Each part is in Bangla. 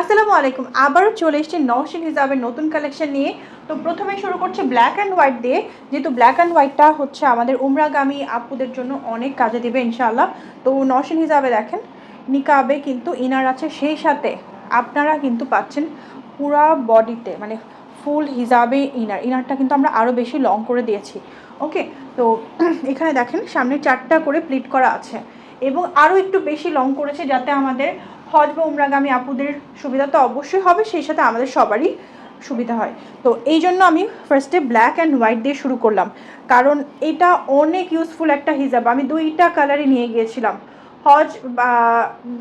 আসসালামু আলাইকুম। আবারও চলে এসেছি নওশিন হিসাবের নতুন কালেকশন নিয়ে। তো প্রথমে শুরু করছি ব্ল্যাক অ্যান্ড হোয়াইট দিয়ে। যেহেতু ব্ল্যাক অ্যান্ড হোয়াইটটা হচ্ছে আমাদের উমরাগামী আপুদের জন্য অনেক কাজে দেবে ইনশাআল্লাহ। তো নওশিন হিসাবে দেখেন, নিকাবে কিন্তু ইনার আছে সেই সাথে। আপনারা কিন্তু পাচ্ছেন পুরা বডিতে মানে ফুল হিজাবে ইনার। ইনারটা কিন্তু আমরা আরও বেশি লং করে দিয়েছি। ওকে তো এখানে দেখেন, সামনে চারটা করে প্লিট করা আছে। এবং আরও একটু বেশি লং করেছে যাতে আমাদের হজ বা উমরাগামী আপুদের সুবিধা তো অবশ্যই হবে, সেই সাথে আমাদের সবারই সুবিধা হয়। তো এই জন্য আমি ফার্স্টে ব্ল্যাক অ্যান্ড হোয়াইট দিয়ে শুরু করলাম। কারণ এটা অনেক ইউজফুল একটা হিজাব। আমি দুইটা কালারই নিয়ে গিয়েছিলাম। হজ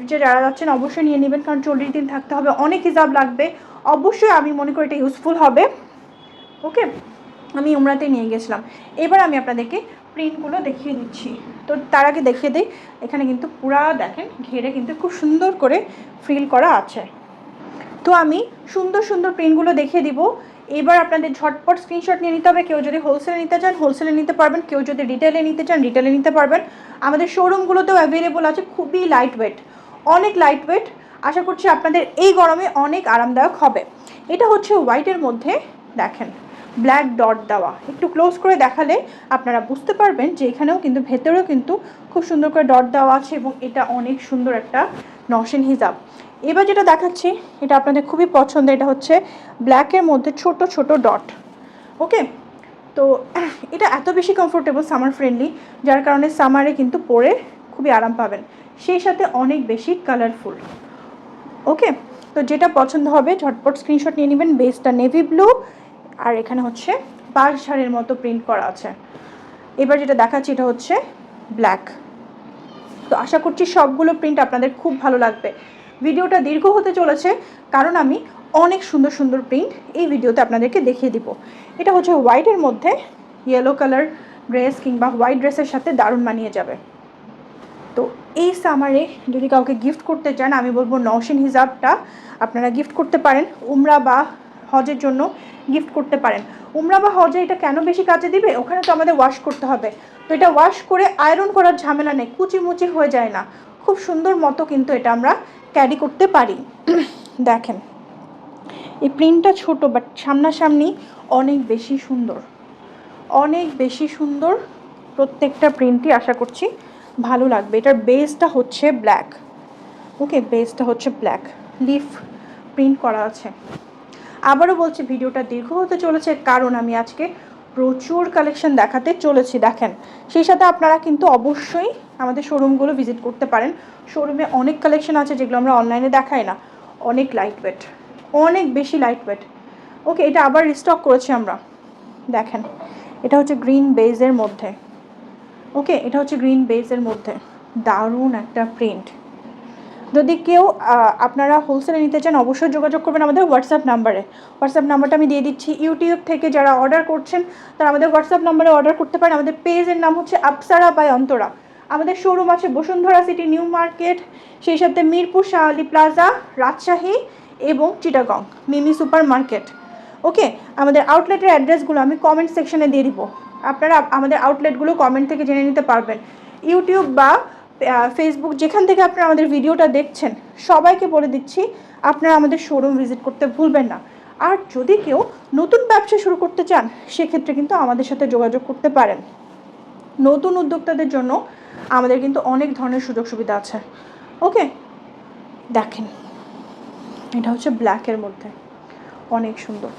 যে যারা যাচ্ছেন অবশ্যই নিয়ে নেবেন, কারণ চল্লিশ দিন থাকতে হবে। অনেক হিজাব লাগবে। অবশ্যই আমি মনে করি এটা ইউজফুল হবে। ওকে আমি উমরাতে নিয়ে গেছিলাম এবার আমি আপনাদেরকে প্রিন্টগুলো দেখিয়ে দিচ্ছি। তো তার আগে দেখিয়ে দিই, এখানে কিন্তু পুরা দেখেন, ঘেরে কিন্তু খুব সুন্দর করে ফ্রিল করা আছে। তো আমি সুন্দর সুন্দর প্রিন্টগুলো দেখিয়ে দিব। এবার আপনাদের ঝটপট স্ক্রিনশট নিয়ে নিতে হবে। কেউ যদি হোলসেলে নিতে চান হোলসেলে নিতে পারবেন। কেউ যদি রিটেলে নিতে চান রিটেলে নিতে পারবেন। আমাদের শোরুমগুলোতেও অ্যাভেলেবল আছে খুবই লাইট ওয়েট অনেক লাইট ওয়েট আশা করছি আপনাদের এই গরমে অনেক আরামদায়ক হবে। এটা হচ্ছে হোয়াইটের মধ্যে, দেখেন। ব্ল্যাক ডট দেওয়া। একটু ক্লোজ করে দেখালে আপনারা বুঝতে পারবেন যে এখানেও কিন্তু, ভেতরেও কিন্তু খুব সুন্দর করে ডট দেওয়া আছে এবং এটা অনেক সুন্দর একটা নসেন হিজাব। এবার যেটা দেখাচ্ছি, এটা আপনাদের খুবই পছন্দ এটা হচ্ছে ব্ল্যাকের মধ্যে ছোট ছোট ডট ওকে তো, এটা এত বেশি কমফোর্টেবল সামার ফ্রেন্ডলি যার কারণে সামারে কিন্তু পরে খুবই আরাম পাবেন। সেই সাথে অনেক বেশি কালারফুল ওকে তো যেটা পছন্দ হবে, ঝটপট স্ক্রিনশট নিয়ে নেবেন। বেসটা নেভি ব্লু আর এখানে হচ্ছে বাঁশঝাড়ের মতো প্রিন্ট করা আছে। এবার যেটা দেখাচ্ছি এটা হচ্ছে ব্ল্যাক তো আশা করছি সবগুলো প্রিন্ট আপনাদের খুব ভালো লাগবে। ভিডিওটা দীর্ঘ হতে চলেছে, কারণ আমি অনেক সুন্দর সুন্দর প্রিন্ট এই ভিডিওতে আপনাদেরকে দেখিয়ে দিব। এটা হচ্ছে হোয়াইটের মধ্যে ইয়েলো কালার ড্রেস কিংবা হোয়াইট ড্রেসের সাথে দারুণ মানিয়ে যাবে। তো এই সামারে যদি কাউকে গিফট করতে চান, আমি বলব নওশিন হিসাবটা আপনারা গিফট করতে পারেন। উমরা বা হজের জন্য গিফট করতে পারেন। উমরা বা হজে এটা কেন বেশি কাজে দিবে? ওখানে তো আমাদের ওয়াশ করতে হবে। তো এটা ওয়াশ করে আয়রন করার ঝামেলা নেই কুচিমুচি হয়ে যায় না। খুব সুন্দর মতো কিন্তু এটা আমরা ক্যারি করতে পারি। দেখেন, এই প্রিন্টটা ছোট বাট সামনাসামনি অনেক বেশি সুন্দর। অনেক বেশি সুন্দর প্রত্যেকটা প্রিন্টই আশা করছি ভালো লাগবে। এটার বেসটা হচ্ছে ব্ল্যাক ওকে বেসটা হচ্ছে ব্ল্যাক লিফ প্রিন্ট করা আছে। আবারও বলছি, ভিডিওটা দীর্ঘ হতে চলেছে, কারণ আমি আজকে প্রচুর কালেকশন দেখাতে চলেছি, দেখেন। সেই সাথে আপনারা কিন্তু অবশ্যই আমাদের শোরুমগুলো ভিজিট করতে পারেন। শোরুমে অনেক কালেকশন আছে যেগুলো আমরা অনলাইনে দেখাই না। অনেক লাইট ওয়েট অনেক বেশি লাইট ওয়েট ওকে এটা আবার রিস্টক করেছি আমরা। দেখেন, এটা হচ্ছে গ্রিন বেজের মধ্যে। ওকে এটা হচ্ছে গ্রিন বেজের মধ্যে। দারুণ একটা প্রিন্ট যদি কেউ আপনারা হোলসেলে নিতে চান, অবশ্যই যোগাযোগ করবেন আমাদের হোয়াটসঅ্যাপ নাম্বারে হোয়াটসঅ্যাপ নাম্বারটা আমি দিয়ে দিচ্ছি। ইউটিউব থেকে যারা অর্ডার করছেন, তারা আমাদের হোয়াটসঅ্যাপ নাম্বারে অর্ডার করতে পারেন। আমাদের পেজের নাম হচ্ছে আপসারা বাই অন্তরা আমাদের শোরুম আছে বসুন্ধরা সিটি নিউ মার্কেট সেই সাথে মিরপুর শাহ আলী প্লাজা রাজশাহী এবং Chittagong Mimi Super Market okay আমাদের আউটলেটের অ্যাড্রেসগুলো আমি কমেন্ট সেকশনে দিয়ে দিব। আপনারা আমাদের আউটলেটগুলো কমেন্ট থেকে জেনে নিতে পারবেন। ইউটিউব বা ফেসবুক যেখান থেকে আপনারা আমাদের ভিডিওটা দেখছেন, সবাইকে বলে দিচ্ছি, আপনারা আমাদের শোরুম ভিজিট করতে ভুলবেন না। আর যদি কেউ নতুন ব্যবসা শুরু করতে চান, সেক্ষেত্রে কিন্তু আমাদের সাথে যোগাযোগ করতে পারেন। নতুন উদ্যোক্তাদের জন্য আমাদের কিন্তু অনেক ধরনের সুযোগ সুবিধা আছে। ওকে? দেখেন, এটা হচ্ছে ব্ল্যাকের মধ্যে। অনেক সুন্দর।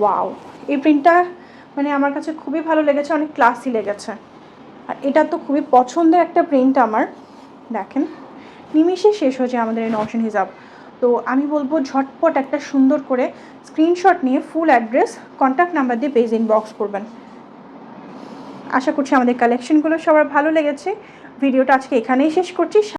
ওয়াও এই প্রিন্টটা মানে আমার কাছে খুবই ভালো লেগেছে, অনেক ক্লাসি লেগেছে। আর এটা তো খুবই পছন্দের একটা প্রিন্ট আমার। দেখেন নিমিষে শেষ হয়েছে আমাদের এই নশন হিসাব তো আমি বলব ঝটপট একটা সুন্দর করে স্ক্রিনশট নিয়ে ফুল অ্যাড্রেস কন্ট্যাক্ট নাম্বার দিয়ে পেজ ইনবক্স করবেন। আশা করছি আমাদের কালেকশনগুলো সবার ভালো লেগেছে। ভিডিওটা আজকে এখানেই শেষ করছি।